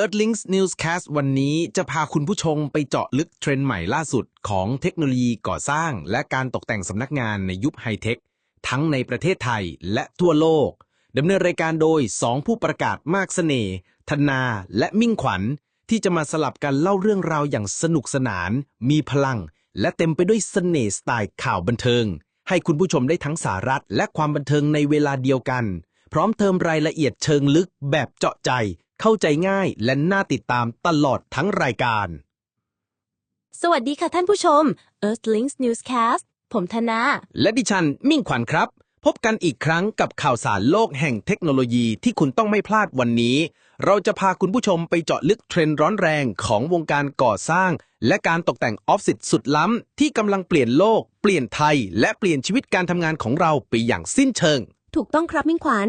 Earthlings Newscast วันนี้จะพาคุณผู้ชมไปเจาะลึกเทรนด์ใหม่ล่าสุดของเทคโนโลยีก่อสร้าง และการตกแต่งสำนักงานในยุคไฮเทค ทั้งในประเทศไทยและทั่วโลก ดำเนินรายการโดย 2 ผู้ประกาศมากเสน่ห์ธนาและมิ่งขวัญ ที่จะมาสลับกันเล่าเรื่องราวอย่างสนุกสนาน มีพลัง และเต็มไปด้วยเสน่ห์สไตล์ข่าวบันเทิง ให้คุณผู้ชมได้ทั้งสาระและความบันเทิงในเวลาเดียวกัน พร้อมเติมรายละเอียดเชิงลึกแบบเจาะใจ เข้าใจง่ายและน่าติดตามตลอดทั้งรายการ สวัสดีค่ะท่านผู้ชม Earthlings Newscast ผมธนา และดิฉันมิ่งขวัญครับ พบกันอีกครั้งกับข่าวสารโลกแห่งเทคโนโลยีที่คุณต้องไม่พลาดวันนี้ เราจะพาคุณผู้ชมไปเจาะลึกเทรนด์ร้อนแรงของวงการก่อสร้าง และการตกแต่งออฟฟิศสุดล้ำที่กำลังเปลี่ยนโลก เปลี่ยนไทย และเปลี่ยนชีวิตการทำงานของเราไปอย่างสิ้นเชิง ถูกต้องครับมิ่งขวัญ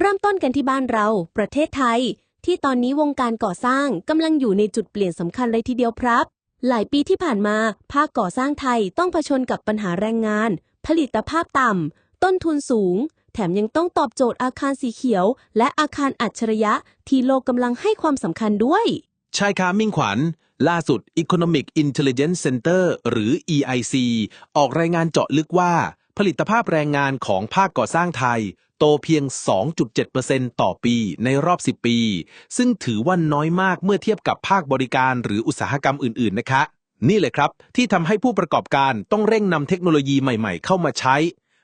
เริ่มต้นกันที่บ้านเรา ประเทศไทย ที่ตอนนี้วงการก่อสร้างกำลังอยู่ในจุดเปลี่ยนสำคัญเลยทีเดียวครับ หลายปีที่ผ่านมา ภาคก่อสร้างไทยต้องเผชิญกับปัญหาแรงงาน ผลิตภาพต่ำ ต้นทุนสูง แถมยังต้องตอบโจทย์อาคารสีเขียว และอาคารอัจฉริยะ ที่โลกกำลังให้ความสำคัญด้วย ใช่ครับมิ่งขวัญ ล่าสุด Economic Intelligence Center หรือ EIC ออกรายงานเจาะลึกว่า ผลิตภาพแรงงานของภาคก่อสร้างไทย โตเพียง 2.7%ต่อปีในรอบ 10 ปี ซึ่งถือว่าน้อยมากเมื่อเทียบกับภาคบริการหรืออุตสาหกรรมอื่น ๆ นะคะ นี่เลยครับ ที่ทำให้ผู้ประกอบการต้องเร่งนำเทคโนโลยีใหม่ ๆ เข้ามาใช้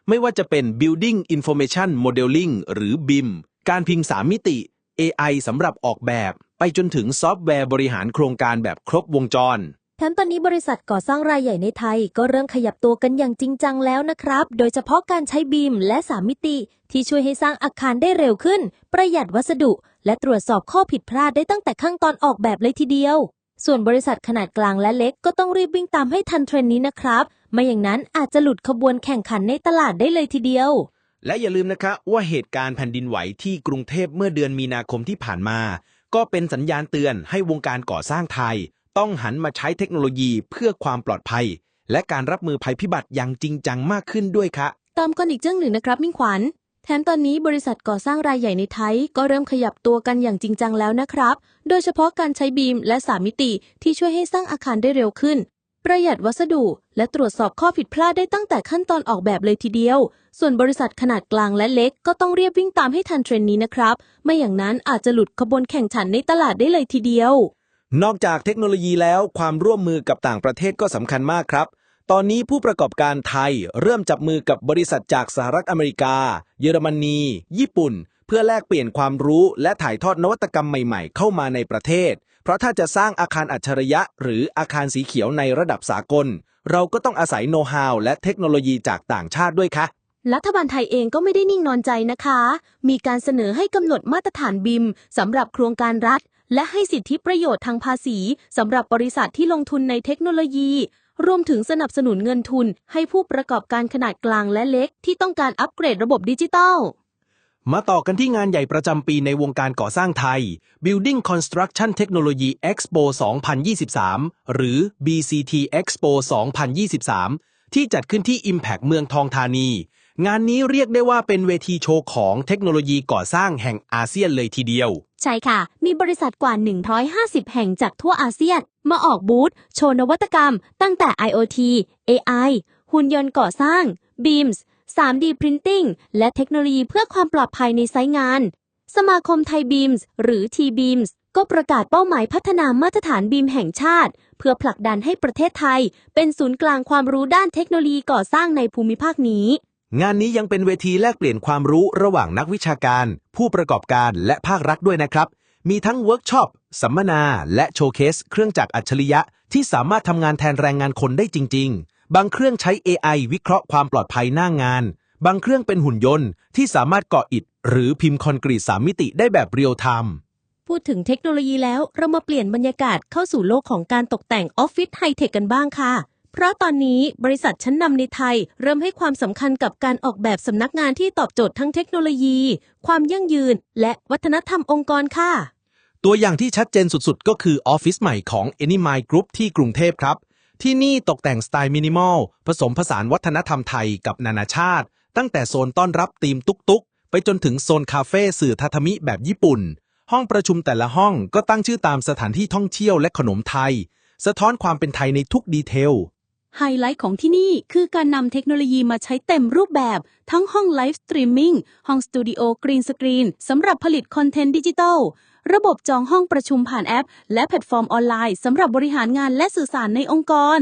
ไม่ว่าจะเป็น Building Information Modeling หรือ BIM การพิมพ์สามมิติ AI สำหรับออกแบบ ไปจนถึงซอฟต์แวร์บริหารโครงการแบบครบวงจร แถมตอนนี้บริษัทก่อสร้างรายใหญ่ในไทย ก็เริ่มขยับตัวกันอย่างจริงจังแล้วนะครับ โดยเฉพาะการใช้บีมและสามมิติ ที่ช่วยให้สร้างอาคารได้เร็วขึ้น ประหยัดวัสดุ และตรวจสอบข้อผิดพลาดได้ตั้งแต่ขั้นตอนออกแบบเลยทีเดียว ส่วนบริษัทขนาดกลางและเล็กก็ต้องรีบวิ่งตามให้ทันเทรนด์นี้นะครับไม่อย่างนั้นอาจจะหลุดขบวนแข่งขันในตลาดได้เลยทีเดียว และอย่าลืมนะคะว่าเหตุการณ์แผ่นดินไหวที่กรุงเทพเมื่อเดือนมีนาคมที่ผ่านมา ก็เป็นสัญญาณเตือนให้วงการก่อสร้างไทย ต้องหันมาใช้เทคโนโลยีเพื่อความปลอดภัย และการรับมือภัยพิบัติอย่างจริงจังมากขึ้นด้วยค่ะ ตามกันอีกเรื่องหนึ่งนะครับมิ่งขวัญ แถมตอนนี้บริษัทก่อสร้างรายใหญ่ในไทย ก็เริ่มขยับตัวกันอย่างจริงจังแล้วนะครับ โดยเฉพาะการใช้บีมและสามมิติที่ช่วยให้สร้างอาคารได้เร็วขึ้น ประหยัดวัสดุ และตรวจสอบข้อผิดพลาดได้ตั้งแต่ขั้นตอนออกแบบเลยทีเดียว ส่วนบริษัทขนาดกลางและเล็ก ก็ต้องเรียบวิ่งตามให้ทันเทรนด์นี้นะครับ ไม่อย่างนั้นอาจจะหลุดขบวนแข่งขันในตลาดได้เลยทีเดียว นอกจากเทคโนโลยีแล้วความร่วมมือกับต่างประเทศก็สำคัญมากครับ ตอนนี้ผู้ประกอบการไทยเริ่มจับมือกับบริษัทจากสหรัฐอเมริกา เยอรมนี ญี่ปุ่น เพื่อแลกเปลี่ยนความรู้และถ่ายทอดนวัตกรรมใหม่ๆ เข้ามาในประเทศ เพราะถ้าจะสร้างอาคารอัจฉริยะ หรืออาคารสีเขียวในระดับสากล เราก็ต้องอาศัยโน้ตฮาวและเทคโนโลยีจากต่างชาติด้วยค่ะรัฐบาลไทยเองก็ไม่ได้นิ่งนอนใจนะคะ มีการเสนอให้กำหนดมาตรฐานบิมสำหรับโครงการรัฐ และให้สิทธิประโยชน์ทางภาษีสำหรับบริษัทที่ลงทุนในเทคโนโลยี รวมถึงสนับสนุนเงินทุน ให้ผู้ประกอบการขนาดกลางและเล็ก ที่ต้องการอัปเกรดระบบดิจิทัลมาต่อกันที่งานใหญ่ประจำปีในวงการก่อสร้างไทย Building Construction Technology Expo 2023 หรือ BCT Expo 2023 ที่จัดขึ้นที่ Impact เมืองทองธานี งานนี้เรียกได้ว่าเป็นเวทีโชว์ของเทคโนโลยีก่อสร้างแห่งอาเซียนเลยทีเดียว ใช่ค่ะ มีบริษัทกว่า 150 แห่งจากทั่วอาเซียน มาออกบูธโชว์นวัตกรรม ตั้งแต่ IoT AI หุ่นยนต์ก่อสร้าง BIMS 3D Printing และเทคโนโลยีเพื่อความปลอดภัยในไซต์งาน สมาคมไทยบีมส์หรือ T-Beams ก็ประกาศเป้าหมายพัฒนามาตรฐานบีมแห่งชาติ เพื่อผลักดันให้ประเทศไทย เป็นศูนย์กลางความรู้ด้านเทคโนโลยีก่อสร้างในภูมิภาคนี้ งานนี้ยังเป็นเวทีแลกเปลี่ยนความรู้ระหว่างนักวิชาการ ผู้ประกอบการและภาครัฐด้วยนะครับ มีทั้งเวิร์กช็อป สัมมนา และโชว์เคส เครื่องจักรอัจฉริยะ ที่สามารถทำงานแทนแรงงานคนได้จริง ๆ บางเครื่องใช้ AI วิเคราะห์ความปลอดภัยหน้างาน บางเครื่องเป็นหุ่นยนต์ที่สามารถเกาะอิฐ หรือพิมพ์คอนกรีตสามมิติได้แบบเรียลไทม์พูดถึงเทคโนโลยีแล้วเรามาเปลี่ยนบรรยากาศเข้าสู่โลกของการตกแต่งออฟฟิศไฮเทคกันบ้างค่ะ เพราะตอนนี้บริษัทชั้นนำในไทย เริ่มให้ความสำคัญกับการออกแบบสำนักงานที่ตอบโจทย์ทั้งเทคโนโลยี ความยั่งยืน และวัฒนธรรมองค์กรค่ะ ตัวอย่างที่ชัดเจนสุดๆ ก็คือออฟฟิศใหม่ของ Anymind Group ที่กรุงเทพครับ ที่นี่ตกแต่งสไตล์มินิมอลผสมผสานวัฒนธรรมไทยกับนานาชาติ ตั้งแต่โซนต้อนรับทีมตุ๊กๆ ไปจนถึงโซนคาเฟ่สื่อทาทามิแบบญี่ปุ่น ห้องประชุมแต่ละห้องก็ตั้งชื่อตามสถานที่ท่องเที่ยวและขนมไทย สะท้อนความเป็นไทยในทุกดีเทล ไฮไลท์ของที่นี่คือการนำเทคโนโลยีมาใช้เต็มรูปแบบ ทั้งห้องไลฟ์สตรีมมิ่ง ห้องสตูดิโอกรีนสกรีนสำหรับผลิตคอนเทนต์ดิจิทัล ระบบจองห้องประชุมผ่านแอป และแพลตฟอร์มออนไลน์สำหรับบริหารงานและสื่อสารในองค์กร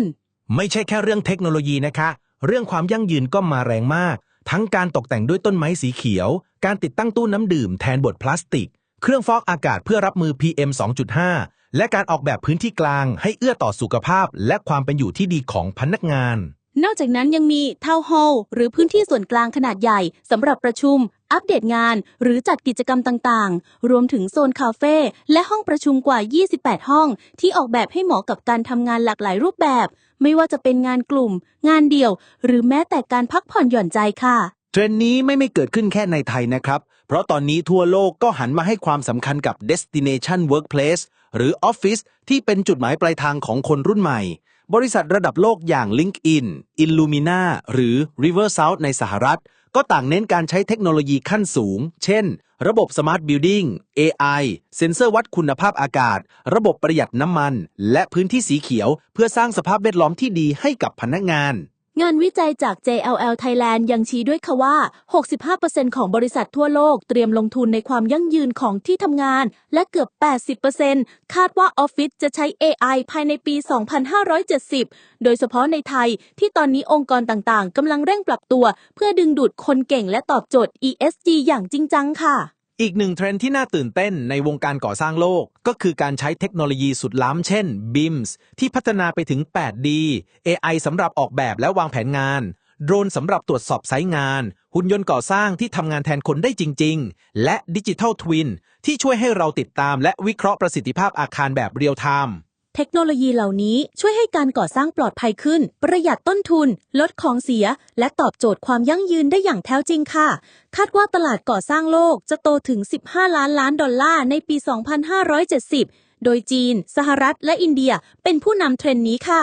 ไม่ใช่แค่เรื่องเทคโนโลยีนะคะ เรื่องความยั่งยืนก็มาแรงมาก ทั้งการตกแต่งด้วยต้นไม้สีเขียว การติดตั้งตู้น้ำดื่มแทนบทพลาสติก เครื่องฟอกอากาศเพื่อรับมือ PM 2.5 และการออกแบบพื้นที่กลางให้เอื้อต่อสุขภาพ และความเป็นอยู่ที่ดีของพนักงาน นอกจากนั้นยังมีทาวน์ฮอลล์หรือพื้นที่ส่วนกลางขนาดใหญ่สำหรับประชุม อัปเดตงาน หรือจัดกิจกรรมต่างๆ รวมถึงโซนคาเฟ่และห้องประชุมกว่า 28 ห้อง ที่ออกแบบให้เหมาะกับการทำงานหลากหลายรูปแบบ ไม่ว่าจะเป็นงานกลุ่ม งานเดี่ยว หรือแม้แต่การพักผ่อนหย่อนใจค่ะ เทรนด์นี้ไม่ไม่เกิดขึ้นแค่ในไทยนะครับ เพราะตอนนี้ทั่วโลกก็หันมาให้ความสำคัญกับ destination workplace หรือ office ที่เป็นจุดหมายปลายทางของคนรุ่นใหม่ บริษัทระดับโลกอย่าง LinkedIn Illumina หรือ Riverside ในสหรัฐ ก็ต่างเน้นการใช้เทคโนโลยีขั้นสูง เช่น ระบบ Smart Building AI เซ็นเซอร์วัดคุณภาพอากาศ ระบบประหยัดน้ำมัน และพื้นที่สีเขียว เพื่อสร้างสภาพแวดล้อมที่ดีให้กับพนักงาน งานวิจัยจาก JLL Thailand ยังชี้ด้วยค่ะว่า 65%ของบริษัททั่วโลกเตรียมลงทุนในความยั่งยืนของที่ทำงาน และเกือบ 80%คาดว่าออฟฟิศจะใช้ AI ภายในปี 2570 โดยเฉพาะในไทยที่ตอนนี้องค์กรต่างๆกำลังเร่งปรับตัว เพื่อดึงดูดคนเก่งและตอบโจทย์ ESG อย่างจริงจังค่ะ อีกหนึ่งเทรนด์ที่น่าตื่นเต้นในวงการก่อสร้างโลก ก็คือการใช้เทคโนโลยีสุดล้ำเช่น BIMS ที่พัฒนาไปถึง 8D AI สำหรับออกแบบและวางแผนงาน โดรนสำหรับตรวจสอบไซต์งาน หุ่นยนต์ก่อสร้างที่ทำงานแทนคนได้จริง ๆ และดิจิทัลทวินที่ช่วยให้เราติดตามและวิเคราะห์ประสิทธิภาพอาคารแบบเรียลไทม์ เทคโนโลยีเหล่านี้ช่วยให้การก่อสร้างปลอดภัยขึ้น ประหยัดต้นทุน ลดของเสีย และตอบโจทย์ความยั่งยืนได้อย่างแท้จริงค่ะ คาดว่าตลาดก่อสร้างโลกจะโตถึง 15 ล้านล้านดอลลาร์ในปี 2570 โดยจีน สหรัฐ และอินเดียเป็นผู้นำเทรนด์นี้ค่ะ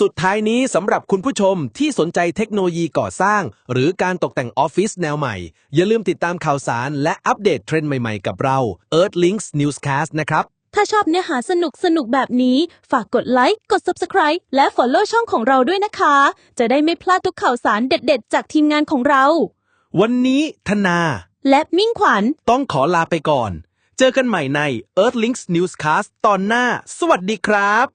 สุดท้ายนี้สำหรับคุณผู้ชมที่สนใจเทคโนโลยีก่อสร้าง หรือการตกแต่งออฟฟิศแนวใหม่ อย่าลืมติดตามข่าวสารและอัปเดตเทรนด์ใหม่ๆกับเรา Earthlinks Newscast นะครับ ถ้าชอบเนื้อหาสนุกสนุกๆแบบนี้ ฝากกดไลค์ กด Subscribe และ Follow ช่องของเราด้วยนะคะ จะได้ไม่พลาดทุกข่าวสารเด็ด ๆ จากทีมงานของเรา วันนี้ธนา และมิ่งขวัญ ต้องขอลาไปก่อน เจอกันใหม่ใน Earthlinks Newscast ตอนหน้า สวัสดีครับ